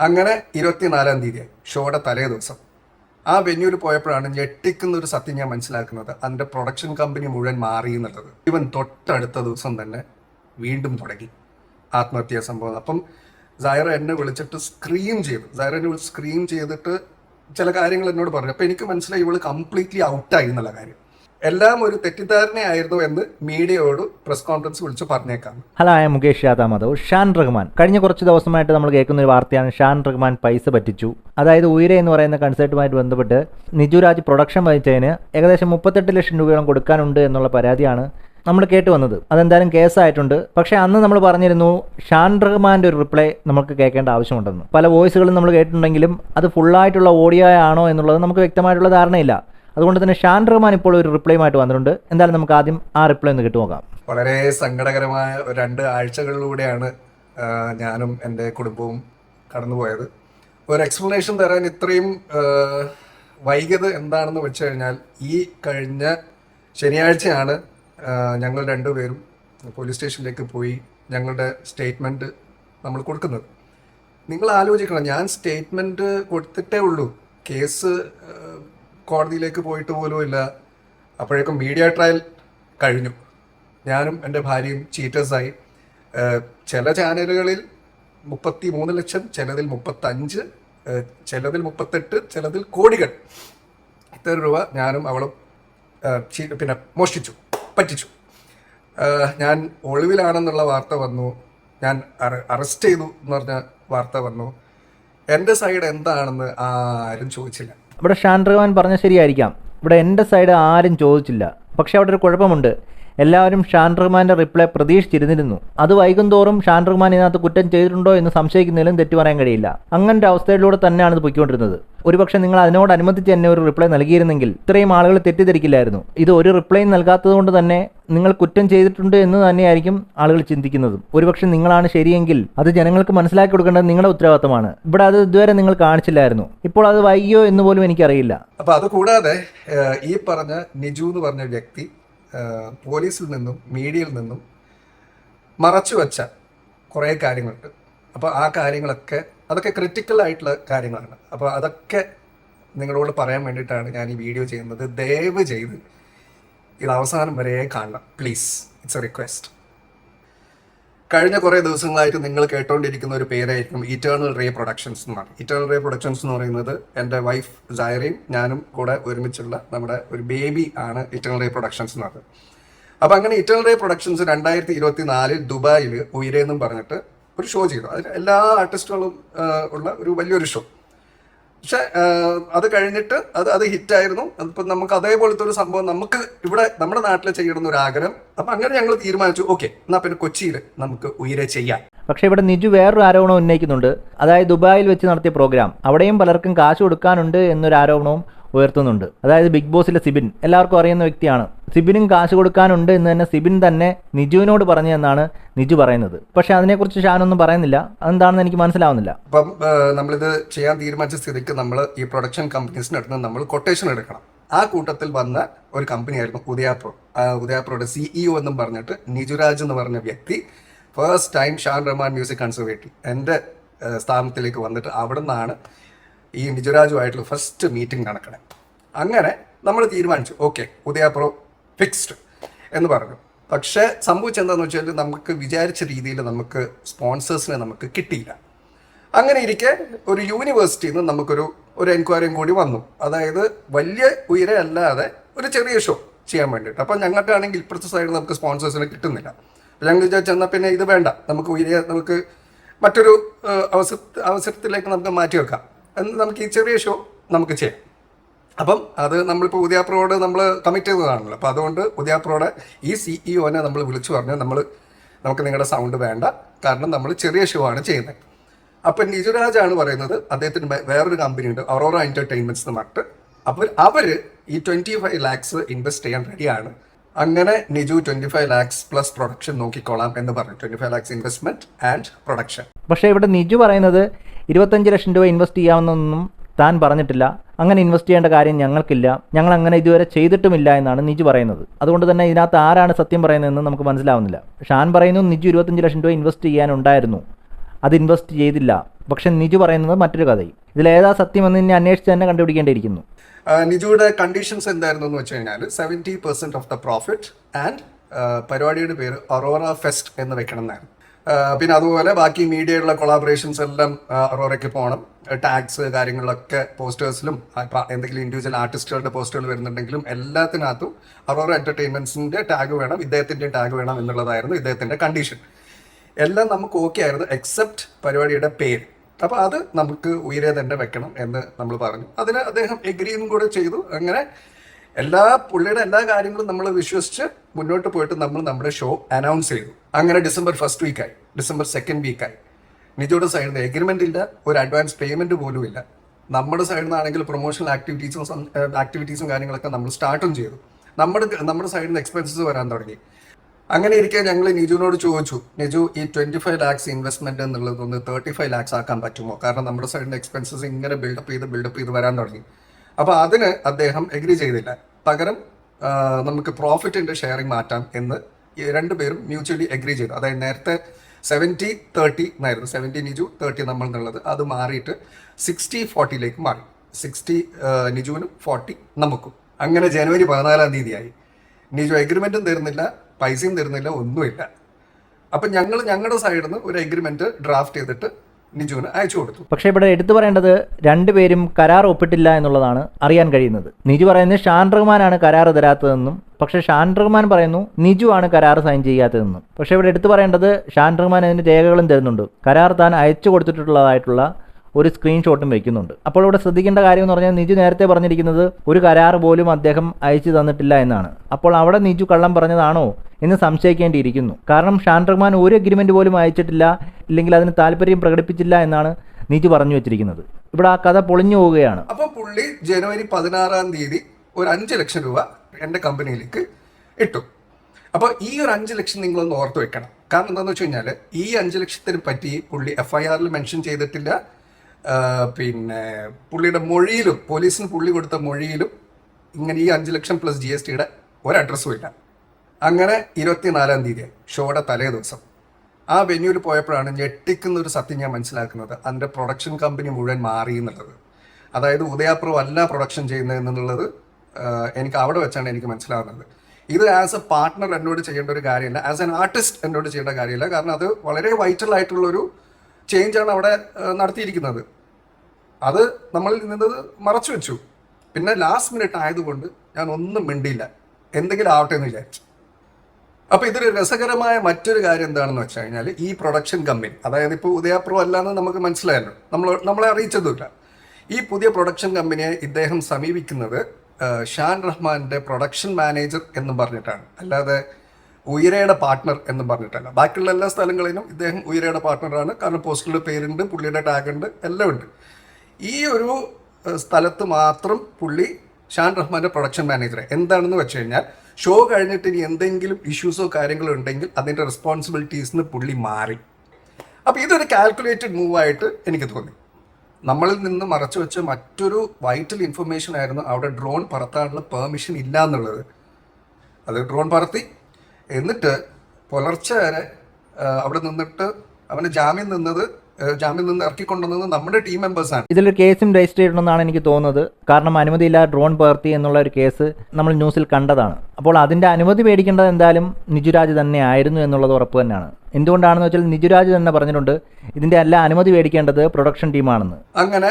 അങ്ങനെ ഇരുപത്തിനാലാം തീയതി ഷോയുടെ തലേ ദിവസം. ആ വെന്യൂവിൽ പോയപ്പോഴാണ് ഞെട്ടിക്കുന്ന ഒരു സത്യം ഞാൻ മനസ്സിലാക്കുന്നത്. അതിന്റെ പ്രൊഡക്ഷൻ കമ്പനി മുഴുവൻ മാറി എന്നുള്ളത്. ഇവൻ തൊട്ടടുത്ത ദിവസം തന്നെ വീണ്ടും തുടങ്ങി. ആത്മഹത്യാ സംഭവം. അപ്പം സൈറ എന്നെ വിളിച്ചിട്ട് സ്ക്രീം ചെയ്തു. സൈറ എന്നെ വിളിച്ച് സ്ക്രീം ചെയ്തിട്ട് ചില കാര്യങ്ങൾ എന്നോട് പറഞ്ഞു. അപ്പോൾ എനിക്ക് മനസ്സിലായി ഇവൾ കംപ്ലീറ്റ്ലി ഔട്ടായി എന്നുള്ള കാര്യം. എല്ലാം ഒരു തെറ്റിദ്ധാരണയായിരുന്നു എന്ന് മീഡിയയോട് പ്രസ് കോൺഫറൻസ് വിളിച്ചു പറഞ്ഞേക്കാം. ഹലോ ആയ മുകേഷ് യാദവ് മാധവ് ഷാൻ റഹ്മാൻ. കഴിഞ്ഞ കുറച്ച് ദിവസമായിട്ട് നമ്മൾ കേൾക്കുന്ന ഒരു വാർത്തയാണ് ഷാൻ റഹ്മാൻ പൈസ പറ്റിച്ചു. അതായത് ഉയരെ എന്ന് പറയുന്ന കൺസേർട്ടുമായിട്ട് ബന്ധപ്പെട്ട് നിജുരാജ് പ്രൊഡക്ഷൻ വഹിച്ചതിന് ഏകദേശം മുപ്പത്തെട്ട് ലക്ഷം രൂപയോളം കൊടുക്കാനുണ്ട് എന്നുള്ള പരാതിയാണ് നമ്മൾ കേട്ട് വന്നത്. അതെന്തായാലും കേസായിട്ടുണ്ട്. പക്ഷെ അന്ന് നമ്മൾ പറഞ്ഞിരുന്നു ഷാൻ റഹ്മാന്റെ ഒരു റിപ്ലൈ നമുക്ക് കേൾക്കേണ്ട ആവശ്യമുണ്ടെന്ന്. പല വോയിസുകളും നമ്മൾ കേട്ടിട്ടുണ്ടെങ്കിലും അത് ഫുള്ളായിട്ടുള്ള ഓഡിയോ ആണോ എന്നുള്ളത് നമുക്ക് വ്യക്തമായിട്ടുള്ള ധാരണയില്ല. അതുകൊണ്ട് തന്നെ ഷാൻ റഹ്മാൻ ഇപ്പോൾ ഒരു റിപ്ലൈയുമായിട്ട് വന്നിട്ടുണ്ട്. എന്തായാലും നമുക്ക് ആദ്യം ആ റിപ്ലൈ ഒന്ന് കേട്ടു നോക്കാം. വളരെ സങ്കടകരമായ രണ്ട് ആഴ്ചകളിലൂടെയാണ് ഞാനും എന്റെ കുടുംബവും കടന്നുപോയത്. ഒരു എക്സ്പ്ലനേഷൻ തരാൻ ഇത്രയും വൈകിയത് എന്താണെന്ന് വെച്ച് കഴിഞ്ഞാൽ ഈ കഴിഞ്ഞ ശനിയാഴ്ചയാണ് ഞങ്ങൾ രണ്ടുപേരും പോലീസ് സ്റ്റേഷനിലേക്ക് പോയി ഞങ്ങളുടെ സ്റ്റേറ്റ്മെന്റ് നമ്മൾ കൊടുക്കുന്നത്. നിങ്ങൾ ആലോചിക്കണം ഞാൻ സ്റ്റേറ്റ്മെന്റ് കൊടുത്തിട്ടേ ഉള്ളൂ. കേസ് കോടതിയിലേക്ക് പോയിട്ട് പോലും ഇല്ല. അപ്പോഴേക്കും മീഡിയ ട്രയൽ കഴിഞ്ഞു. ഞാനും എന്റെ ഭാര്യയും ചീറ്റേഴ്സായി ചില ചാനലുകളിൽ മുപ്പത്തി മൂന്ന് ലക്ഷം ചിലതിൽ മുപ്പത്തഞ്ച് ചിലതിൽ മുപ്പത്തെട്ട് ചിലതിൽ കോടികൾ. ഇത്ര രൂപ ഞാനും അവളും പിന്നെ മോഷ്ടിച്ചു പറ്റിച്ചു. ഞാൻ ഒളിവിലാണെന്നുള്ള വാർത്ത വന്നു. ഞാൻ അറസ്റ്റ് ചെയ്തു എന്ന് പറഞ്ഞ വാർത്ത വന്നു. എന്റെ സൈഡ് എന്താണെന്ന് ആരും ചോദിച്ചില്ല. ഇവിടെ ഷാൻ റഹ്മാൻ പറഞ്ഞ ശരിയായിരിക്കാം. ഇവിടെ എന്റെ സൈഡ് ആരും ചോദിച്ചില്ല. പക്ഷേ അവിടെ ഒരു കുഴപ്പമുണ്ട്. എല്ലാവരും ഷാൻ റഹ്മാന്റെ റിപ്ലൈ പ്രതീക്ഷിച്ചിരുന്നിരുന്നു. അത് വൈകുന്തോറും ഷാൻ റഹ്മാൻ ഇതിനകത്ത് കുറ്റം ചെയ്തിട്ടുണ്ടോ എന്ന് സംശയിക്കുന്നതിലും തെറ്റു പറയാൻ കഴിയില്ല. അങ്ങനൊരു അവസ്ഥയിലൂടെ തന്നെയാണ് ഇത് പൊയ്ക്കൊണ്ടിരുന്നത്. ഒരുപക്ഷെ നിങ്ങൾ അതിനോടനുബന്ധിച്ച് തന്നെ ഒരു റിപ്ലൈ നൽകിയിരുന്നെങ്കിൽ ഇത്രയും ആളുകൾ തെറ്റിദ്ധരിക്കില്ലായിരുന്നു. ഇത് ഒരു റിപ്ലൈ നൽകാത്തത് കൊണ്ട് തന്നെ നിങ്ങൾ കുറ്റം ചെയ്തിട്ടുണ്ട് എന്ന് തന്നെയായിരിക്കും ആളുകൾ ചിന്തിക്കുന്നതും. ഒരുപക്ഷെ നിങ്ങളാണ് ശരിയെങ്കിൽ അത് ജനങ്ങൾക്ക് മനസ്സിലാക്കി കൊടുക്കേണ്ടത് നിങ്ങളുടെ ഉത്തരവാദിത്തമാണ്. ഇവിടെ അത് ഇതുവരെ നിങ്ങൾ കാണിച്ചില്ലായിരുന്നു. ഇപ്പോൾ അത് വൈകിയോ എന്ന് പോലും എനിക്കറിയില്ല. അപ്പൊ അത് കൂടാതെ ഈ പറഞ്ഞ നിജു എന്ന് പറഞ്ഞ വ്യക്തി പോലീസിൽ നിന്നും മീഡിയയിൽ നിന്നും മറച്ചു വച്ച കുറേ കാര്യങ്ങളുണ്ട്. അപ്പോൾ ആ കാര്യങ്ങളൊക്കെ അതൊക്കെ ക്രിറ്റിക്കൽ ആയിട്ടുള്ള കാര്യങ്ങളാണ്. അപ്പോൾ അതൊക്കെ നിങ്ങളോട് പറയാൻ വേണ്ടിയിട്ടാണ് ഞാൻ ഈ വീഡിയോ ചെയ്യുന്നത്. ദയവ് ചെയ്ത് ഇത് അവസാനം വരെ കാണണം. പ്ലീസ് ഇറ്റ്സ് എ റിക്വസ്റ്റ് കഴിഞ്ഞ കുറേ ദിവസങ്ങളായിട്ട് നിങ്ങൾ കേട്ടോണ്ടിരിക്കുന്ന ഒരു പേരായിരിക്കും ഇറ്റേണൽ റേ പ്രൊഡക്ഷൻസ് എന്നാണ്. ഇറ്റേണൽ റേ പ്രൊഡക്ഷൻസ് എന്ന് പറയുന്നത് എന്റെ വൈഫ് ജായറയും ഞാനും കൂടെ ഒരുമിച്ചുള്ള നമ്മുടെ ഒരു ബേബി ആണ് ഇറ്റേണൽ റേ പ്രൊഡക്ഷൻസ് എന്ന് പറയുന്നത് അപ്പം അങ്ങനെ ഇറ്റേണൽ റേ പ്രൊഡക്ഷൻസ് രണ്ടായിരത്തി ഇരുപത്തി നാലിൽ ദുബായിൽ ഉയരെന്നും പറഞ്ഞിട്ട് ഒരു ഷോ ചെയ്തു. അതിൽ എല്ലാ ആർട്ടിസ്റ്റുകളും ഉള്ള ഒരു വലിയൊരു ഷോ പക്ഷെ അത് കഴിഞ്ഞിട്ട് അത് അത് ഹിറ്റായിരുന്നു. അതിപ്പോൾ നമുക്ക് അതേപോലത്തെ ഒരു സംഭവം നമുക്ക് ഇവിടെ നമ്മുടെ നാട്ടിൽ ചെയ്യണമെന്ന് ഒരു ആഗ്രഹം. അപ്പം അങ്ങനെ ഞങ്ങൾ തീരുമാനിച്ചു ഓക്കെ എന്നാൽ പിന്നെ കൊച്ചിയിൽ നമുക്ക് ഉയരെ ചെയ്യാം. പക്ഷേ ഇവിടെ നിജു വേറൊരു ആരോപണം ഉന്നയിക്കുന്നുണ്ട്. അതായത് ദുബായിൽ വെച്ച് നടത്തിയ പ്രോഗ്രാം അവിടെയും പലർക്കും കാശ് കൊടുക്കാനുണ്ട് എന്നൊരു ആരോപണവും ഉയർത്തുന്നുണ്ട്. അതായത് ബിഗ് ബോസിലെ സിബിൻ. എല്ലാവർക്കും അറിയുന്ന വ്യക്തിയാണ്. സിബിനും കാശ് കൊടുക്കാനുണ്ട് എന്ന് തന്നെ സിബിൻ തന്നെ നിജുവിനോട് പറഞ്ഞു എന്നാണ് നിജു പറയുന്നത്. പക്ഷെ അതിനെക്കുറിച്ച് ഷാനൊന്നും പറയുന്നില്ല. അതെന്താണെന്ന് എനിക്ക് മനസ്സിലാവുന്നില്ല. അപ്പം നമ്മളിത് ചെയ്യാൻ തീരുമാനിച്ച സ്ഥിതിക്ക് നമ്മൾ ഈ പ്രൊഡക്ഷൻ കമ്പനീസിനടുത്ത് നമ്മൾ കൊട്ടേഷൻ എടുക്കണം. ആ കൂട്ടത്തിൽ വന്ന ഒരു കമ്പനിയായിരുന്നു ഉദയാപ്രോ. ഉദയാപ്രോയുടെ സിഇഒ എന്നും പറഞ്ഞിട്ട് നിജുരാജ് എന്ന് പറഞ്ഞ വ്യക്തി first time Shaan Rahman music conservative എന്റെ സ്ഥാനത്തിലേക്ക് വന്നിട്ട് അവിടെ നിന്നാണ് ഈ നിജുരാജുമായിട്ടുള്ള ഫസ്റ്റ് മീറ്റിംഗ് നടക്കണേ. അങ്ങനെ നമ്മൾ തീരുമാനിച്ചു. ഓക്കെ ഉദയപ്രോ ഫിക്സ്ഡ് എന്ന് പറഞ്ഞു. പക്ഷേ സംഭവിച്ചെന്താന്ന് വെച്ചാൽ നമുക്ക് വിചാരിച്ച രീതിയിൽ നമുക്ക് സ്പോൺസേഴ്സിനെ നമുക്ക് കിട്ടിയില്ല. അങ്ങനെ ഇരിക്കെ ഒരു യൂണിവേഴ്സിറ്റിയിൽ നിന്ന് നമുക്കൊരു ഒരു എൻക്വയറിയും കൂടി വന്നു. അതായത് വലിയ ഉയരെ അല്ലാതെ ഒരു ചെറിയ ഷോ ചെയ്യാൻ വേണ്ടിയിട്ട്. അപ്പം ഞങ്ങൾക്കാണെങ്കിൽ ഇപ്പുറത്തെ സൈഡിൽ നമുക്ക് സ്പോൺസേഴ്സിനെ കിട്ടുന്നില്ല. ഞങ്ങൾ വിചാരിച്ചു പിന്നെ ഇത് വേണ്ട. നമുക്ക് ഉയരെ നമുക്ക് മറ്റൊരു അവസര അവസരത്തിലേക്ക് നമുക്ക് മാറ്റി വെക്കാം. നമുക്ക് ഈ ചെറിയ ഷോ നമുക്ക് ചെയ്യാം. അപ്പം അത് നമ്മളിപ്പോൾ ഉദയാപ്രോട് നമ്മൾ കമ്മിറ്റ് ചെയ്തതാണല്ലോ. അപ്പോൾ അതുകൊണ്ട് ഉദയാപ്രോടെ ഈ സിഇഒനെ നമ്മൾ വിളിച്ചു പറഞ്ഞു നമ്മൾ നമുക്ക് നിങ്ങളുടെ സൗണ്ട് വേണ്ട. കാരണം നമ്മൾ ചെറിയ ഷോ ആണ് ചെയ്യുന്നത്. അപ്പം നിജുരാജാണ് പറയുന്നത് അദ്ദേഹത്തിന് വേറൊരു കമ്പനി ഉണ്ട് അറോറ എന്റർടൈൻമെന്റ്സ് എന്ന് പറഞ്ഞിട്ട്. അപ്പോൾ അവർ ഈ ട്വന്റി ഫൈവ് ലാക്സ് ഇൻവെസ്റ്റ് ചെയ്യാൻ റെഡിയാണ് അങ്ങനെ Niju twenty five lakhs plus production നോക്കിക്കോളാം എന്ന് പറഞ്ഞു. Twenty five lakhs investment and production പക്ഷേ ഇവിടെ നിജു പറയുന്നത് ഇരുപത്തഞ്ച് ലക്ഷം രൂപ ഇൻവെസ്റ്റ് ചെയ്യാമെന്നൊന്നും താൻ പറഞ്ഞിട്ടില്ല. അങ്ങനെ ഇൻവെസ്റ്റ് ചെയ്യേണ്ട കാര്യം ഞങ്ങൾക്കില്ല. ഞങ്ങൾ അങ്ങനെ ഇതുവരെ ചെയ്തിട്ടുമില്ല എന്നാണ് നിജു പറയുന്നത്. അതുകൊണ്ട് തന്നെ ഇതിനകത്ത് ആരാണ് സത്യം പറയുന്നതെന്ന് നമുക്ക് മനസ്സിലാവുന്നില്ല. ഷാൻ പറയുന്നു നിജു ഇരുപത്തഞ്ച് ലക്ഷം രൂപ ഇൻവെസ്റ്റ് ചെയ്യാനുണ്ടായിരുന്നു. അത് ഇൻവെസ്റ്റ് ചെയ്തില്ല. പക്ഷെ നിജു പറയുന്നത് മറ്റൊരു കഥയും. ഇതിലേതാ സത്യമെന്ന് ഇനി അന്വേഷിച്ച് തന്നെ കണ്ടുപിടിക്കേണ്ടിയിരിക്കുന്നു. നിജുയുടെ കണ്ടീഷൻസ് എന്തായിരുന്നു എന്ന് വെച്ച് കഴിഞ്ഞാൽ seventy percent of the profit and പരിപാടിയുടെ പേര് അറോറ ഫെസ്റ്റ് എന്ന് വെക്കണം എന്നായിരുന്നു പിന്നെ അതുപോലെ ബാക്കി മീഡിയയുള്ള കൊളാബറേഷൻസ് എല്ലാം അറോറയ്ക്ക് പോകണം. ടാഗ്സ് കാര്യങ്ങളൊക്കെ പോസ്റ്റേഴ്സിലും എന്തെങ്കിലും ഇൻഡിവിജ്വൽ ആർട്ടിസ്റ്റുകളുടെ പോസ്റ്ററുകൾ വരുന്നുണ്ടെങ്കിലും എല്ലാത്തിനകത്തും അറോറ എന്റർടൈൻമെന്റ്സിന്റെ ടാഗ് വേണം ഇദ്ദേഹത്തിന്റെ ടാഗ് വേണം എന്നുള്ളതായിരുന്നു ഇദ്ദേഹത്തിന്റെ കണ്ടീഷൻ എല്ലാം നമുക്ക് ഓക്കെ ആയിരുന്നു എക്സെപ്റ്റ് പരിപാടിയുടെ പേര്. അപ്പൊ അത് നമുക്ക് ഉയരെ തന്നെ വെക്കണം എന്ന് നമ്മൾ പറഞ്ഞു. അതിന് അദ്ദേഹം എഗ്രിയും കൂടെ ചെയ്തു. അങ്ങനെ എല്ലാ പുള്ളിയുടെ എല്ലാ കാര്യങ്ങളും നമ്മൾ വിശ്വസിച്ച് മുന്നോട്ട് പോയിട്ട് നമ്മൾ നമ്മുടെ ഷോ അനൗൺസ് ചെയ്തു. അങ്ങനെ ഡിസംബർ ഫസ്റ്റ് വീക്കായി ഡിസംബർ സെക്കൻഡ് വീക്കായി നിജിയുടെ സൈഡിൽ നിന്ന് എഗ്രിമെന്റ് ഇല്ല ഒരു അഡ്വാൻസ് പേയ്മെന്റ് പോലും ഇല്ല. നമ്മുടെ സൈഡിൽ നിന്നാണെങ്കിൽ പ്രൊമോഷണൽ ആക്ടിവിറ്റീസും ആക്ടിവിറ്റീസും കാര്യങ്ങളൊക്കെ നമ്മൾ സ്റ്റാർട്ടും ചെയ്തു. നമ്മുടെ നമ്മുടെ സൈഡിൽ നിന്ന് എക്സ്പെൻസസ് വരാൻ തുടങ്ങി. അങ്ങനെ ഇരിക്കെ ഞങ്ങൾ നിജുവിനോട് ചോദിച്ചു നിജു ഈ ട്വന്റി ഫൈവ് ലാക്സ് ഇൻവെസ്റ്റ്മെന്റ് എന്നുള്ളത് ഒന്ന് തേർട്ടി ഫൈവ് ലാക്സ് ആക്കാൻ പറ്റുമോ? കാരണം നമ്മുടെ സൈഡിൽ എക്സ്പെൻസസ് ഇങ്ങനെ ബിൽഡപ്പ് ചെയ്ത് ബിൽഡപ്പ് ചെയ്ത് വരാൻ തുടങ്ങി. അപ്പൊ അതിന് അദ്ദേഹം എഗ്രി ചെയ്തില്ല. പകരം നമുക്ക് പ്രോഫിറ്റിന്റെ ഷെയറിംഗ് മാറ്റാം എന്ന് രണ്ടുപേരും മ്യൂച്വലി എഗ്രി ചെയ്തു. അതായത് നേരത്തെ സെവന്റി തേർട്ടി എന്നായിരുന്നു. സെവന്റി നിജു തേർട്ടി നമ്മൾ എന്നുള്ളത്. അത് മാറിയിട്ട് സിക്സ്റ്റി ഫോർട്ടിയിലേക്ക് മാറി. സിക്സ്റ്റി നിജുവിനും ഫോർട്ടി നമുക്കും. അങ്ങനെ ജനുവരി പതിനാലാം തീയതിയായി. നിജു എഗ്രിമെന്റും തരുന്നില്ല പൈസയും തരുന്നില്ല ഒന്നുമില്ല. അപ്പം ഞങ്ങൾ ഞങ്ങളുടെ സൈഡിൽ നിന്ന് ഒരു എഗ്രിമെന്റ് ഡ്രാഫ്റ്റ് ചെയ്തിട്ട് നിജുവിന് അയച്ചു കൊടുത്തു. പക്ഷേ ഇവിടെ എടുത്തു പറയേണ്ടത് രണ്ടുപേരും കരാർ ഒപ്പിട്ടില്ല എന്നുള്ളതാണ് അറിയാൻ കഴിയുന്നത്. നിജു പറയുന്നത് ഷാൻ റഹ്മാനാണ് കരാർ തരാത്തതെന്നും പക്ഷേ ഷാൻ റഹ്മാൻ പറയുന്നു നിജു ആണ് കരാർ സൈൻ ചെയ്യാത്തതെന്നും. പക്ഷേ ഇവിടെ എടുത്തു പറയേണ്ടത് ഷാൻ റഹ്മാൻ അതിന് രേഖകളും തരുന്നുണ്ട്. കരാർ താൻ അയച്ചു കൊടുത്തിട്ടുള്ളതായിട്ടുള്ള ഒരു സ്ക്രീൻഷോട്ടും വെക്കുന്നുണ്ട്. അപ്പോൾ ഇവിടെ ശ്രദ്ധിക്കേണ്ട കാര്യം എന്ന് പറഞ്ഞാൽ നിജു നേരത്തെ പറഞ്ഞിരിക്കുന്നത് ഒരു കരാർ പോലും അദ്ദേഹം അയച്ചു തന്നിട്ടില്ല എന്നാണ്. അപ്പോൾ അവിടെ നിജു കള്ളം പറഞ്ഞതാണോ എന്ന് സംശയിക്കേണ്ടിയിരിക്കുന്നു. കാരണം ഷാൻ റഹ്മാൻ ഒരു അഗ്രിമെന്റ് പോലും അയച്ചിട്ടില്ല ഇല്ലെങ്കിൽ അതിന് താല്പര്യം പ്രകടിപ്പിച്ചില്ല എന്നാണ് നിജു പറഞ്ഞു വെച്ചിരിക്കുന്നത്. ഇവിടെ ആ കഥ പൊളിഞ്ഞു പോവുകയാണ്. അപ്പോൾ പുള്ളി ജനുവരി പതിനാറാം തീയതി ഒരു അഞ്ച് ലക്ഷം രൂപ എന്റെ കമ്പനിയിലേക്ക് ഇട്ടു. അപ്പോൾ ഈ ഒരു അഞ്ച് ലക്ഷം നിങ്ങളൊന്ന് ഓർത്ത് വെക്കണം. കാരണം എന്താണെന്ന് വെച്ച് കഴിഞ്ഞാൽ ഈ അഞ്ച് ലക്ഷത്തിന് പറ്റി പുള്ളി എഫ് ഐ ആറിൽ മെൻഷൻ ചെയ്തിട്ടില്ല. പിന്നെ പുള്ളിയുടെ മൊഴിയിലും പോലീസിന് പുള്ളി കൊടുത്ത മൊഴിയിലും ഇങ്ങനെ ഈ അഞ്ച് ലക്ഷം പ്ലസ് ജി എസ് ടിയുടെ ഒരു അഡ്രസ്സും ഇല്ല. അങ്ങനെ ഇരുപത്തിനാലാം തീയതി ഷോയുടെ തലേ ദിവസം ആ വെന്യൂവിൽ പോയപ്പോഴാണ് ഞെട്ടിക്കുന്ന ഒരു സത്യം ഞാൻ മനസ്സിലാക്കുന്നത്. അതിന്റെ പ്രൊഡക്ഷൻ കമ്പനി മുഴുവൻ മാറി എന്നുള്ളത്. അതായത് ഉദയാപ്രോ അല്ല പ്രൊഡക്ഷൻ ചെയ്യുന്നത് എന്നുള്ളത് എനിക്ക് അവിടെ വെച്ചാണ് എനിക്ക് മനസ്സിലാവുന്നത്. ഇത് ആസ് എ പാർട്ട്ണർ എന്നോട് ചെയ്യേണ്ട ഒരു കാര്യമില്ല ആസ് എൻ ആർട്ടിസ്റ്റ് എന്നോട് ചെയ്യേണ്ട കാര്യമില്ല. കാരണം അത് വളരെ വൈറ്റൽ ആയിട്ടുള്ളൊരു ചേഞ്ചാണ് അവിടെ നടത്തിയിരിക്കുന്നത്. അത് നമ്മളിൽ നിന്നത് മറച്ചു വെച്ചു. പിന്നെ ലാസ്റ്റ് മിനിറ്റ് ആയതുകൊണ്ട് ഞാൻ ഒന്നും മിണ്ടിയില്ല. എന്തെങ്കിലും ആവട്ടെ എന്ന് വിചാരിച്ചു. അപ്പൊ ഇതൊരു രസകരമായ മറ്റൊരു കാര്യം എന്താണെന്ന് വെച്ച് കഴിഞ്ഞാൽ ഈ പ്രൊഡക്ഷൻ കമ്പനി അതായത് ഇപ്പോൾ ഉദയപ്രോ അല്ലാന്ന് നമുക്ക് മനസ്സിലായല്ലോ. നമ്മൾ നമ്മളെ അറിയിച്ചതുമില്ല. ഈ പുതിയ പ്രൊഡക്ഷൻ കമ്പനിയെ ഇദ്ദേഹം സമീപിക്കുന്നത് ഷാൻ റഹ്മാന്റെ പ്രൊഡക്ഷൻ മാനേജർ എന്നും പറഞ്ഞിട്ടാണ്. അല്ലാതെ ഉയരയുടെ പാർട്ട്ണർ എന്നും പറഞ്ഞിട്ടല്ല. ബാക്കിയുള്ള എല്ലാ സ്ഥലങ്ങളിലും ഇദ്ദേഹം ഉയരയുടെ പാർട്ട്ണറാണ് കാരണം പോസ്റ്ററിൽ പേരുണ്ട് പുള്ളിയുടെ ടാഗ് ഉണ്ട് എല്ലാം ഉണ്ട്. ഈ ഒരു സ്ഥലത്ത് മാത്രം പുള്ളി ഷാൻ റഹ്മാന്റെ പ്രൊഡക്ഷൻ മാനേജർ എന്താണെന്ന് വെച്ച് കഴിഞ്ഞാൽ ഷോ കഴിഞ്ഞിട്ട് ഇനി എന്തെങ്കിലും ഇഷ്യൂസോ കാര്യങ്ങളോ ഉണ്ടെങ്കിൽ അതിന്റെ റെസ്പോൺസിബിലിറ്റീസിന് പുള്ളി മാറി. അപ്പോൾ ഇതൊരു കാൽക്കുലേറ്റഡ് മൂവായിട്ട് എനിക്ക് തോന്നി. നമ്മളിൽ നിന്ന് മറച്ചു വെച്ച മറ്റൊരു വൈറ്റൽ ഇൻഫർമേഷൻ ആയിരുന്നു അവിടെ ഡ്രോൺ പറത്താനുള്ള പെർമിഷൻ ഇല്ല എന്നുള്ളത് അത് ഡ്രോൺ പറത്തി. എന്നിട്ട് പുലർച്ചെ വരെ അവിടെ നിന്നിട്ട് അവന് ജാമ്യം നിന്നത് ജാമ്യം നിന്ന് ഇറക്കിക്കൊണ്ടുവന്നത് നമ്മുടെ ടീം മെമ്പേഴ്സാണ് ഇതിലൊരു കേസും രജിസ്റ്റർ ചെയ്യണമെന്നാണ് എനിക്ക് തോന്നുന്നത്. കാരണം അനുമതിയില്ലാതെ ഡ്രോൺ പകർത്തി എന്നുള്ള ഒരു കേസ് നമ്മൾ ന്യൂസിൽ കണ്ടതാണ്. അപ്പോൾ അതിന്റെ അനുമതി മേടിക്കേണ്ടത് എന്തായാലും നിജുരാജ് തന്നെ ആയിരുന്നു എന്നുള്ളത് ഉറപ്പ് തന്നെയാണ്. എന്തുകൊണ്ടാണെന്ന് വെച്ചാൽ നിജുരാജ് തന്നെ പറഞ്ഞിട്ടുണ്ട് ഇതിന്റെ എല്ലാ അനുമതി മേടിക്കേണ്ടത് പ്രൊഡക്ഷൻ ടീമാണെന്ന് അങ്ങനെ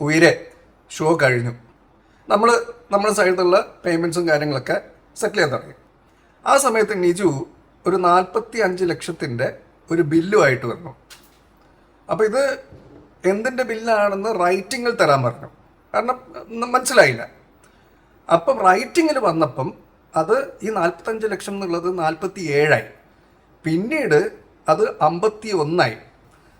ഉയരെ ഷോ കഴിഞ്ഞു. നമ്മൾ നമ്മുടെ സൈഡിലുള്ള പേയ്മെന്റ്സും കാര്യങ്ങളൊക്കെ സെറ്റിൽ ചെയ്യാൻ തുടങ്ങി. ആ സമയത്ത് നിജു ഒരു നാൽപ്പത്തി അഞ്ച് ലക്ഷത്തിന്റെ ഒരു ബില്ലുമായിട്ട് വന്നു. അപ്പോൾ ഇത് എന്തിന്റെ ബില്ലാണെന്ന് റൈറ്റിങ്ങിൽ തരാൻ പറഞ്ഞു. കാരണം മനസ്സിലായില്ല. അപ്പം റൈറ്റിങ്ങിൽ വന്നപ്പം അത് ഈ നാൽപ്പത്തഞ്ച് ലക്ഷം എന്നുള്ളത് നാൽപ്പത്തി ഏഴായി പിന്നീട് അത് അമ്പത്തി ഒന്നായി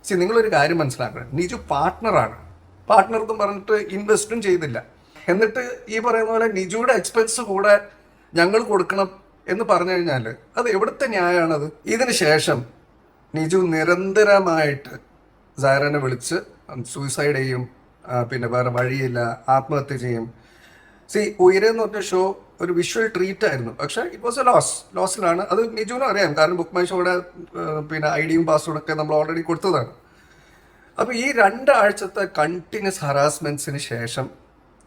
സി നിങ്ങളൊരു കാര്യം മനസ്സിലാക്കണം. നിജു പാർട്ട്ണറാണ്. പാർട്ട്ണർ എന്ന് പറഞ്ഞിട്ട് ഇൻവെസ്റ്റും ചെയ്തില്ല. എന്നിട്ട് ഈ പറയുന്ന പോലെ നിജുയുടെ എക്സ്പെൻസ് കൂടെ ഞങ്ങൾ കൊടുക്കണം എന്ന് പറഞ്ഞു കഴിഞ്ഞാൽ അത് എവിടുത്തെ ന്യായമാണത്? ഇതിന് ശേഷം നിജു നിരന്തരമായിട്ട് സാരനെ വിളിച്ച് സൂയിസൈഡ് ചെയ്യും പിന്നെ വേറെ വഴിയില്ല ആത്മഹത്യ ചെയ്യും. സി ഉയരെന്ന് പറഞ്ഞ ഷോ ഒരു വിഷ്വൽ ട്രീറ്റ് ആയിരുന്നു. പക്ഷേ ഇറ്റ് വാസ് എ ലോസ് ലോസിലാണ് അത് നിജുവിനും അറിയാം. കാരണം ബുക്ക് മൈ ഷോയുടെ പിന്നെ ഐ ഡിയും പാസ്വേഡും ഒക്കെ നമ്മൾ ഓൾറെഡി കൊടുത്തതാണ്. അപ്പോൾ ഈ രണ്ടാഴ്ചത്തെ കണ്ടിന്യൂസ് ഹറാസ്മെന്റ്സിന് ശേഷം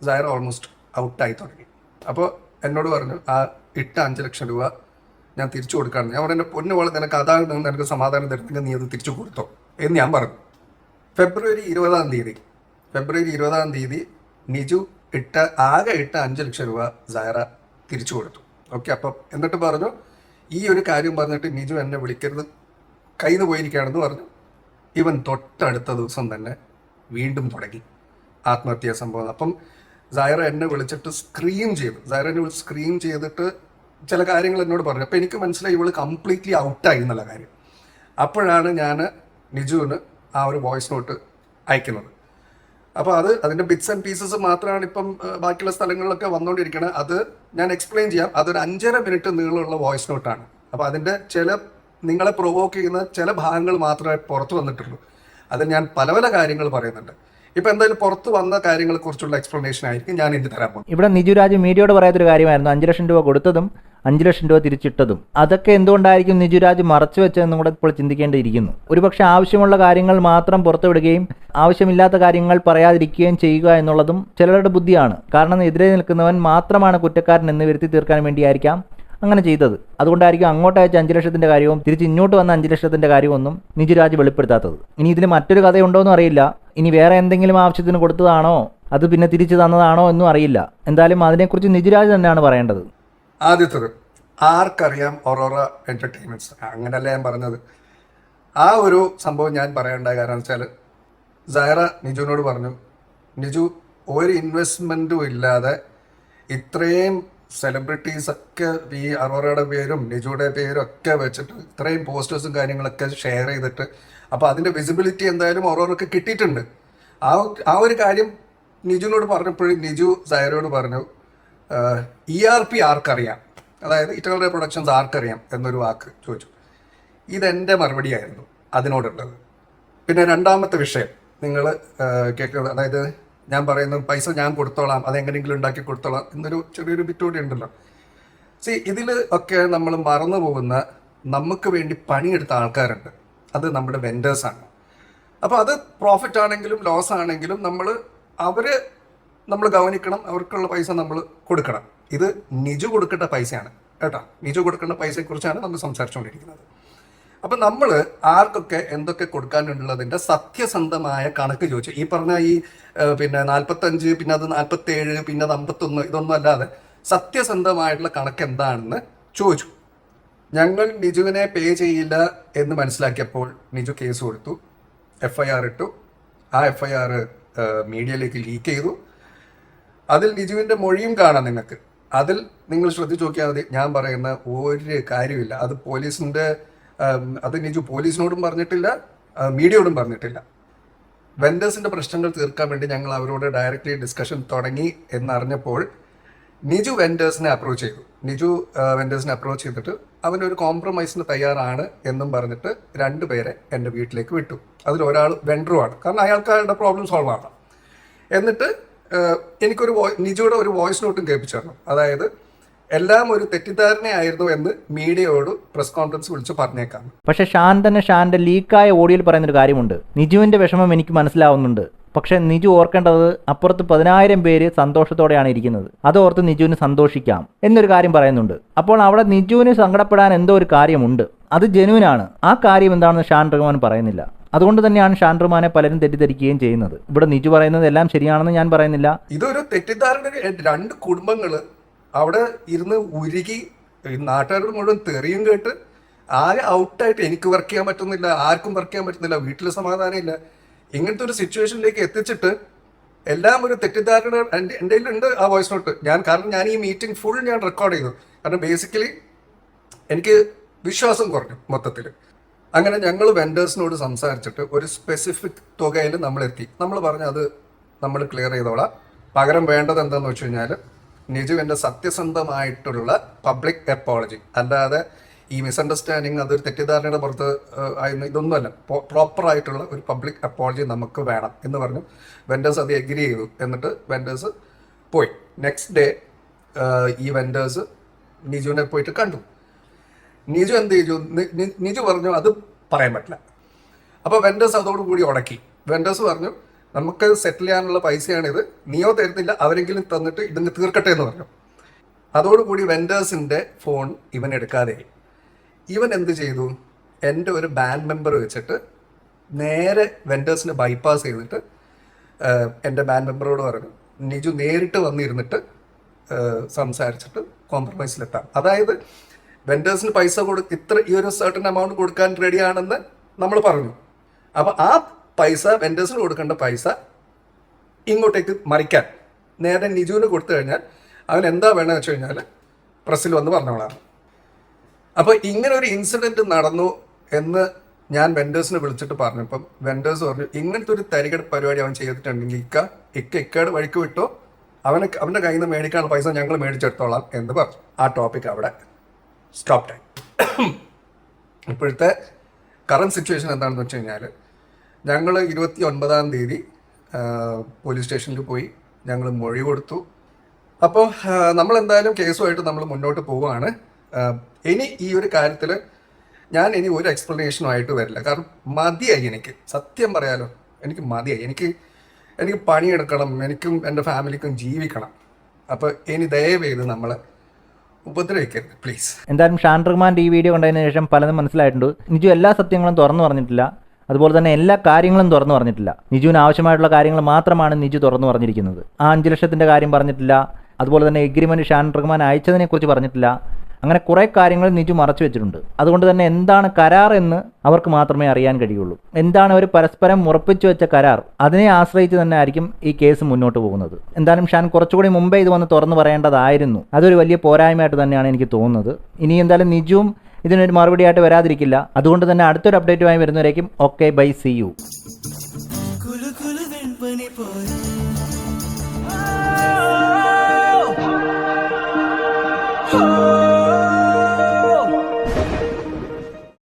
സൈറ ഓൾമോസ്റ്റ് ഔട്ടായി തുടങ്ങി. അപ്പോൾ എന്നോട് പറഞ്ഞു ആ ഇട്ട അഞ്ച് ലക്ഷം രൂപ ഞാൻ തിരിച്ചു കൊടുക്കാണ്. ഞാൻ പറഞ്ഞു പൊന്നു പോലെ നിനക്ക് അതാണ് നിനക്ക് സമാധാനം തരുന്നെങ്കിൽ നീ അത് തിരിച്ചു കൊടുത്തോ എന്ന് ഞാൻ പറഞ്ഞു. ഫെബ്രുവരി ഇരുപതാം തീയതി. ഫെബ്രുവരി ഇരുപതാം തീയതി നിജു ഇട്ട ആകെ ഇട്ട അഞ്ച് ലക്ഷം രൂപ സൈറ തിരിച്ചു കൊടുത്തു. ഓക്കെ അപ്പം എന്നിട്ട് പറഞ്ഞു ഈ ഒരു കാര്യം പറഞ്ഞിട്ട് നിജു എന്നെ വിളിക്കരുത് കയ്യിൽ പോയിരിക്കുകയാണെന്ന് പറഞ്ഞു. ഇവൻ തൊട്ടടുത്ത ദിവസം തന്നെ വീണ്ടും തുടങ്ങി ആത്മഹത്യാ സംഭവം. അപ്പം സൈറ എന്നെ വിളിച്ചിട്ട് സ്ക്രീം ചെയ്തു. സൈറ എന്നെ വിളിച്ച് സ്ക്രീം ചെയ്തിട്ട് ചില കാര്യങ്ങൾ എന്നോട് പറഞ്ഞു. അപ്പം എനിക്ക് മനസ്സിലായി ഇവൾ കംപ്ലീറ്റ്ലി ഔട്ടായി എന്നുള്ള കാര്യം. അപ്പോഴാണ് ഞാൻ നിജുവിന് ആ ഒരു വോയിസ് നോട്ട് അയക്കുന്നത്. അപ്പോൾ അത് അതിന്റെ ബിറ്റ്സ് ആൻഡ് പീസസ് മാത്രമാണ് ഇപ്പം ബാക്കിയുള്ള സ്ഥലങ്ങളിലൊക്കെ വന്നുകൊണ്ടിരിക്കുന്നത് അത് ഞാൻ എക്സ്പ്ലെയിൻ ചെയ്യാം. അതൊരു അഞ്ചര മിനിറ്റ് നീളമുള്ള വോയിസ് നോട്ടാണ് അപ്പോൾ അതിന്റെ ചില നിങ്ങളെ പ്രൊവോക്ക് ചെയ്യുന്ന ചില ഭാഗങ്ങൾ മാത്രമേ പുറത്തു വന്നിട്ടുള്ളൂ. അതിൽ ഞാൻ പല പല കാര്യങ്ങൾ പറയുന്നുണ്ട്. ഇപ്പൊ എന്തായാലും പുറത്ത് വന്ന കാര്യങ്ങളെ കുറിച്ചുള്ള എക്സ്പ്ലനേഷൻ ആയിരിക്കും ഞാൻ ഇത് തരാം ഇവിടെ നിജുരാജ് മീഡിയയോട് പറയാത്തൊരു കാര്യമായിരുന്നു. അഞ്ച് ലക്ഷം രൂപ കൊടുത്തതും അഞ്ച് ലക്ഷം രൂപ തിരിച്ചിട്ടതും. അതൊക്കെ എന്തുകൊണ്ടായിരിക്കും നിജുരാജ് മറച്ചു വെച്ചതെന്നും കൂടെ ഇപ്പോൾ ചിന്തിക്കേണ്ടിയിരിക്കുന്നു. ഒരുപക്ഷെ ആവശ്യമുള്ള കാര്യങ്ങൾ മാത്രം പുറത്തുവിടുകയും ആവശ്യമില്ലാത്ത കാര്യങ്ങൾ പറയാതിരിക്കുകയും ചെയ്യുക എന്നുള്ളതും ചിലരുടെ ബുദ്ധിയാണ്. കാരണം എതിരെ നിൽക്കുന്നവൻ മാത്രമാണ് കുറ്റക്കാരൻ എന്ന് വരുത്തി തീർക്കാൻ വേണ്ടിയായിരിക്കാം അങ്ങനെ ചെയ്തത്. അതുകൊണ്ടായിരിക്കും അങ്ങോട്ട് അയച്ച അഞ്ച് ലക്ഷത്തിന്റെ കാര്യവും തിരിച്ച് ഇങ്ങോട്ട് വന്ന അഞ്ച് ലക്ഷത്തിന്റെ കാര്യമൊന്നും നിജുരാജ് വെളിപ്പെടുത്താത്തത്. ഇനി ഇതിൽ മറ്റൊരു കഥയുണ്ടോ എന്നും അറിയില്ല. ഇനി വേറെ എന്തെങ്കിലും ആവശ്യത്തിന് കൊടുത്തതാണോ? അത് പിന്നെ തിരിച്ചു തന്നതാണോ എന്നും അറിയില്ല. എന്തായാലും അതിനെക്കുറിച്ച് നിജുരാജ് തന്നെയാണ് പറയേണ്ടത്. ആദ്യത്തത് ആർക്കറിയാം ഒറോറ എന്റർടൈൻമെന്റ്സ് അങ്ങനെയല്ല ഞാൻ പറഞ്ഞത്. ആ ഒരു സംഭവം ഞാൻ പറയേണ്ട കാരണം വെച്ചാൽ സൈറ നിജുവിനോട് പറഞ്ഞു നിജു ഒരു ഇൻവെസ്റ്റ്മെന്റും ഇല്ലാതെ ഇത്രയും സെലിബ്രിറ്റീസ് ഒക്കെ ഈ അറോറയുടെ പേരും നിജുയുടെ പേരും ഒക്കെ വെച്ചിട്ട് ഇത്രയും പോസ്റ്റേഴ്സും കാര്യങ്ങളൊക്കെ ഷെയർ ചെയ്തിട്ട് അപ്പോൾ അതിന്റെ വിസിബിലിറ്റി എന്തായാലും ഓരോരൊക്കെ കിട്ടിയിട്ടുണ്ട്. ആ ആ ഒരു കാര്യം നിജുവിനോട് പറഞ്ഞപ്പോഴും നിജു സൈറയോട് പറഞ്ഞു ഇ ആർ പി ആർക്കറിയാം? അതായത് ഇറ്റകളുടെ പ്രൊഡക്ഷൻസ് ആർക്കറിയാം എന്നൊരു വാക്ക് ചോദിച്ചു. ഇതെന്റെ മറുപടിയായിരുന്നു അതിനോടുള്ളത്. പിന്നെ രണ്ടാമത്തെ വിഷയം നിങ്ങൾ കേൾക്കുന്നത് അതായത് ഞാൻ പറയുന്നത് പൈസ ഞാൻ കൊടുത്തോളാം അതെങ്ങനെയെങ്കിലും ഉണ്ടാക്കി കൊടുത്തോളാം എന്നൊരു ചെറിയൊരു ബിറ്റ് കൂടി ഉണ്ടല്ലോ. സി ഇതിൽ ഒക്കെ നമ്മൾ മറന്നു പോകുന്ന നമുക്ക് വേണ്ടി പണിയെടുത്ത ആൾക്കാരുണ്ട്. അത് നമ്മുടെ വെൻഡേഴ്സാണ് അപ്പോൾ അത് പ്രോഫിറ്റ് ആണെങ്കിലും ലോസ് ആണെങ്കിലും നമ്മൾ അവർ നമ്മൾ ഗവനിക്കണം അവർക്കുള്ള പൈസ നമ്മൾ കൊടുക്കണം. ഇത് നിജു കൊടുക്കേണ്ട പൈസയാണ്. കേട്ടോ? നിജു കൊടുക്കേണ്ട പൈസയെക്കുറിച്ചാണ് നമ്മൾ സംസാരിച്ചുകൊണ്ടിരിക്കുന്നത്. അപ്പം നമ്മൾ ആർക്കൊക്കെ എന്തൊക്കെ കൊടുക്കാനുള്ളതിന്റെ സത്യസന്ധമായ കണക്ക് ചോദിച്ചു. ഈ പറഞ്ഞ ഈ പിന്നെ നാൽപ്പത്തഞ്ച് പിന്നെ അത് നാൽപ്പത്തേഴ് പിന്നെ അത് അമ്പത്തൊന്ന് ഇതൊന്നും അല്ലാതെ സത്യസന്ധമായിട്ടുള്ള കണക്ക് എന്താണെന്ന് ചോദിച്ചു. ഞങ്ങൾ നിജുവിനെ പേ ചെയ്യില്ല എന്ന് മനസ്സിലാക്കിയപ്പോൾ നിജു കേസ് കൊടുത്തു എഫ് ഐ ആർ ഇട്ടു. ആ എഫ് ഐ ആർ മീഡിയയിലേക്ക് ലീക്ക് ചെയ്തു. അതിൽ നിജുവിന്റെ മൊഴിയും കാണാം നിങ്ങൾക്ക് അതിൽ നിങ്ങൾ ശ്രദ്ധിച്ചു നോക്കിയാൽ മതി. ഞാൻ പറയുന്ന ഒരു കാര്യമില്ല. അത് പോലീസിന്റെ അത് നിജു പോലീസിനോടും പറഞ്ഞിട്ടില്ല മീഡിയയോടും പറഞ്ഞിട്ടില്ല. വെൻഡേഴ്സിന്റെ പ്രശ്നങ്ങൾ തീർക്കാൻ വേണ്ടി ഞങ്ങൾ അവരോട് ഡയറക്റ്റ്ലി ഡിസ്കഷൻ തുടങ്ങി എന്നറിഞ്ഞപ്പോൾ നിജു വെൻഡേഴ്സിനെ അപ്രോച്ച് ചെയ്തു. നിജു വെൻഡേഴ്സിനെ അപ്രോച്ച് ചെയ്തിട്ട് അവനൊരു കോംപ്രമൈസിന് തയ്യാറാണ് എന്നും പറഞ്ഞിട്ട് രണ്ടുപേരെ എന്റെ വീട്ടിലേക്ക് വിട്ടു. അതിൽ ഒരാൾ വെൻഡറുമാണ് കാരണം അയാൾക്ക് അയാളുടെ പ്രോബ്ലം സോൾവ് ആണ്. എന്നിട്ട് എനിക്കൊരു വോയി ഒരു വോയിസ് നോട്ടും കേൾപ്പിച്ചു അതായത് എല്ലാം ഒരു തെറ്റിദ്ധാരണയായിരുന്നു എന്ന് മീഡിയയോട് പ്രസ് കോൺഫറൻസ് വിളിച്ച് പറഞ്ഞേക്കാം. പക്ഷെ ഷാൻ തന്നെ ഷാന്റെ ലീക്കായ ഓഡിയോയിൽ പറയുന്നൊരു കാര്യമുണ്ട്. നിജുവിന്റെ വിഷമം എനിക്ക് മനസ്സിലാവുന്നുണ്ട്. പക്ഷെ നിജു ഓർക്കേണ്ടത് അപ്പുറത്ത് പതിനായിരം പേര് സന്തോഷത്തോടെയാണ് ഇരിക്കുന്നത്. അത് ഓർത്ത് നിജുവിന് സന്തോഷിക്കാം എന്നൊരു കാര്യം പറയുന്നുണ്ട്. അപ്പോൾ അവിടെ നിജുവിന് സങ്കടപ്പെടാൻ എന്തോ ഒരു കാര്യമുണ്ട്. അത് ആണ് ആ കാര്യം എന്താണെന്ന് ഷാൻ റഹ്മാൻ പറയുന്നില്ല. അതുകൊണ്ട് തന്നെയാണ് ഷാൻ റഹ്മാനെ പലരും തെറ്റിദ്ധരിക്കുകയും ചെയ്യുന്നത്. ഇവിടെ നിജു പറയുന്നത് എല്ലാം ശരിയാണെന്ന് ഞാൻ പറയുന്നില്ല. ഇതൊരു തെറ്റിദ്ധാരണ രണ്ട് കുടുംബങ്ങൾ അവിടെ ഇരുന്ന് ഉരുകി നാട്ടുകാരോട് മുഴുവൻ തെറിയും കേട്ട് ആകെ ഔട്ടായിട്ട് എനിക്ക് വർക്ക് ചെയ്യാൻ പറ്റുന്നില്ല ആർക്കും വർക്ക് ചെയ്യാൻ പറ്റുന്നില്ല വീട്ടിൽ സമാധാനം ഇല്ല. ഇങ്ങനത്തെ ഒരു സിറ്റുവേഷനിലേക്ക് എത്തിച്ചിട്ട് എല്ലാം ഒരു തെറ്റിദ്ധാരണ എന്റെ ഉണ്ട് ആ വോയിസ് നോട്ട് ഞാൻ കാരണം ഞാൻ ഈ മീറ്റിംഗ് ഫുൾ ഞാൻ റെക്കോർഡ് ചെയ്തു. കാരണം ബേസിക്കലി എനിക്ക് വിശ്വാസം കുറഞ്ഞു മൊത്തത്തിൽ അങ്ങനെ ഞങ്ങൾ വെൻഡേഴ്സിനോട് സംസാരിച്ചിട്ട് ഒരു സ്പെസിഫിക് തുകയിൽ നമ്മൾ എത്തി നമ്മൾ പറഞ്ഞു അത് നമ്മൾ ക്ലിയർ ചെയ്തോളാം. പകരം വേണ്ടത് എന്താണെന്ന് വെച്ച് കഴിഞ്ഞാൽ നിജുവിന്റെ സത്യസന്ധമായിട്ടുള്ള പബ്ലിക് എപ്പോളജി അല്ലാതെ ഈ മിസ്അണ്ടർസ്റ്റാൻഡിങ് അതൊരു തെറ്റിദ്ധാരണയുടെ പുറത്ത് ആയിരുന്നു. ഇതൊന്നുമല്ല. പ്രോപ്പർ ആയിട്ടുള്ള ഒരു പബ്ലിക് അപ്പോളജി നമുക്ക് വേണം എന്ന് പറഞ്ഞു വെൻഡേഴ്സ് അത് എഗ്രി ചെയ്തു. എന്നിട്ട് വെൻഡേഴ്സ് പോയി. നെക്സ്റ്റ് ഡേ ഈ വെൻഡേഴ്സ് നിജുവിനെ പോയിട്ട് കണ്ടു. നിജു എന്ത് ചെയ്തു? നിജു പറഞ്ഞു അത് പറയാൻ പറ്റില്ല. അപ്പോൾ വെൻഡേഴ്സ് അതോടുകൂടി ഉടക്കി വെൻഡേഴ്സ് പറഞ്ഞു നമുക്ക് സെറ്റിൽ ചെയ്യാനുള്ള പൈസയാണിത്. നീയോ തരുന്നില്ല അവരെങ്കിലും തന്നിട്ട് ഇതിന് തീർക്കട്ടെ എന്ന് പറഞ്ഞു. അതോടുകൂടി വെൻഡേഴ്സിന്റെ ഫോൺ ഇവൻ എടുക്കാതെ. ഇവൻ എന്ത് ചെയ്തു? എന്റെ ഒരു ബാൻഡ് മെമ്പർ വെച്ചിട്ട് നേരെ വെൻഡേഴ്സിനെ ബൈപ്പാസ് ചെയ്തിട്ട് എന്റെ ബാൻഡ് മെമ്പറോട് പറഞ്ഞു നിജു നേരിട്ട് വന്നിരുന്നിട്ട് സംസാരിച്ചിട്ട് കോംപ്രമൈസിലെത്താം അതായത് വെൻഡേഴ്സിന് പൈസ കൊടു ഇത്ര ഈ ഒരു സർട്ടൻ എമൗണ്ട് കൊടുക്കാൻ റെഡിയാണെന്ന് നമ്മൾ പറഞ്ഞു. അപ്പോൾ ആ പൈസ വെൻഡേഴ്സിന് കൊടുക്കേണ്ട പൈസ ഇങ്ങോട്ടേക്ക് മറിക്കാൻ. നേരെ നിജുവിന് കൊടുത്തു കഴിഞ്ഞാൽ അവൻ എന്താ വേണമെന്ന് വെച്ച് കഴിഞ്ഞാൽ പ്രസ്സിൽ വന്ന് പറഞ്ഞോളാം. അപ്പോൾ ഇങ്ങനെ ഒരു ഇൻസിഡന്റ് നടന്നു എന്ന് ഞാൻ വെൻഡേഴ്സിനെ വിളിച്ചിട്ട് പറഞ്ഞു. പറഞ്ഞപ്പം വെൻഡേഴ്സ് പറഞ്ഞു ഇങ്ങനത്തെ ഒരു തരികട പരിപാടി അവൻ ചെയ്തിട്ടുണ്ടെങ്കിൽ ഇക്ക ഇക്ക ഇക്കയുടെ വഴിക്ക് വിട്ടോ. അവനെ അവന്റെ കയ്യിൽ നിന്ന് മേടിക്കാനുള്ള പൈസ ഞങ്ങൾ മേടിച്ചെടുത്തോളാം എന്ന് പറഞ്ഞു. ആ ടോപ്പിക് അവിടെ. സ്റ്റോപ്പ് ടൈം ഇപ്പോഴത്തെ കറണ്ട് സിറ്റുവേഷൻ എന്താണെന്ന് വെച്ച് കഴിഞ്ഞാൽ ഞങ്ങൾ ഇരുപത്തി ഒൻപതാം തീയതി പോലീസ് സ്റ്റേഷനിൽ പോയി ഞങ്ങൾ മൊഴി കൊടുത്തു. അപ്പോൾ നമ്മൾ എന്തായാലും കേസുമായിട്ട് നമ്മൾ മുന്നോട്ട് പോവുകയാണ്. ഇനി ഈ ഒരു കാര്യത്തിൽ ഞാൻ ഇനി ഒരു എക്സ്പ്ലനേഷനും ആയിട്ട് വരില്ല. കാരണം മതിയായി എനിക്ക്. സത്യം പറയാലോ എനിക്ക് മതിയായി. എനിക്ക് എനിക്ക് പണിയെടുക്കണം എനിക്കും എന്റെ ഫാമിലിക്കും ജീവിക്കണം. അപ്പോൾ ഇനി ദയവേത് നമ്മൾ ഉപദ്രവിക്കരുത് പ്ലീസ് എന്തായാലും ഷാൻ റഹ്മാന്റെ ഈ വീഡിയോ കണ്ടതിന് ശേഷം പലതും മനസ്സിലായിട്ടുണ്ട്. നിജു എല്ലാ സത്യങ്ങളും തുറന്നു പറഞ്ഞിട്ടില്ല. അതുപോലെ തന്നെ എല്ലാ കാര്യങ്ങളും തുറന്നു പറഞ്ഞിട്ടില്ല. നിജുവിന് ആവശ്യമായിട്ടുള്ള കാര്യങ്ങൾ മാത്രമാണ് നിജു തുറന്നു പറഞ്ഞിരിക്കുന്നത്. ആ അഞ്ച് ലക്ഷത്തിന്റെ കാര്യം പറഞ്ഞിട്ടില്ല. അതുപോലെ തന്നെ എഗ്രിമെന്റ് ഷാൻ റഹ്മാൻ അയച്ചതിനെക്കുറിച്ച് പറഞ്ഞിട്ടില്ല. അങ്ങനെ കുറേ കാര്യങ്ങൾ നിജു മറച്ചു വെച്ചിട്ടുണ്ട്. അതുകൊണ്ട് തന്നെ എന്താണ് കരാർ എന്ന് അവർക്ക് മാത്രമേ അറിയാൻ കഴിയുള്ളൂ. എന്താണ് അവർ പരസ്പരം ഉറപ്പിച്ചു വെച്ച കരാർ? അതിനെ ആശ്രയിച്ച് തന്നെ ആയിരിക്കും ഈ കേസ് മുന്നോട്ട് പോകുന്നത്. എന്തായാലും ഷാൻ കുറച്ചുകൂടി മുമ്പേ ഇത് വന്ന് തുറന്നു പറയേണ്ടതായിരുന്നു. അതൊരു വലിയ പോരായ്മയായിട്ട് തന്നെയാണ് എനിക്ക് തോന്നുന്നത്. ഇനി എന്തായാലും നിജുവും ഇതിനൊരു മറുപടിയായിട്ട് വരാതിരിക്കില്ല. അതുകൊണ്ട് തന്നെ അടുത്തൊരു അപ്ഡേറ്റുമായി വരുന്നവരേക്കും okay bye see you. Oh